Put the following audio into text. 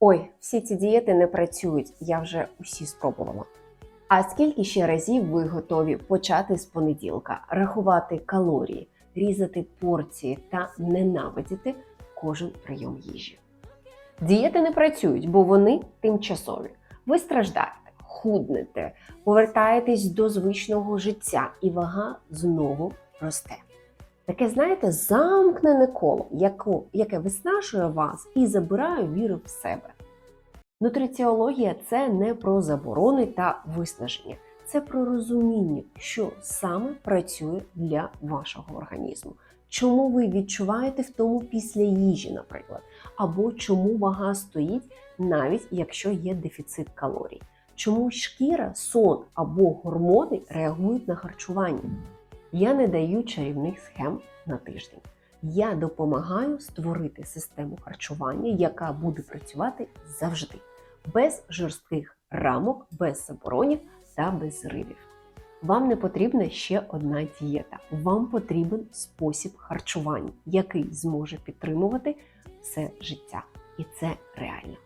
Ой, всі ці дієти не працюють, я вже усі спробувала. А скільки ще разів ви готові почати з понеділка, рахувати калорії, різати порції та ненавидіти кожен прийом їжі? Дієти не працюють, бо вони тимчасові. Ви страждаєте, худнете, повертаєтесь до звичного життя, і вага знову росте. Таке, знаєте, замкнене коло, яке виснажує вас і забирає віру в себе. Нутриціологія це не про заборони та виснаження, це про розуміння, що саме працює для вашого організму. Чому ви відчуваєте втому після їжі, наприклад, або чому вага стоїть, навіть якщо є дефіцит калорій. Чому шкіра, сон або гормони реагують на харчування? Я не даю чарівних схем на тиждень. Я допомагаю створити систему харчування, яка буде працювати завжди, без жорстких рамок, без заборонів та без зривів. Вам не потрібна ще одна дієта. Вам потрібен спосіб харчування, який зможе підтримувати все життя. І це реально.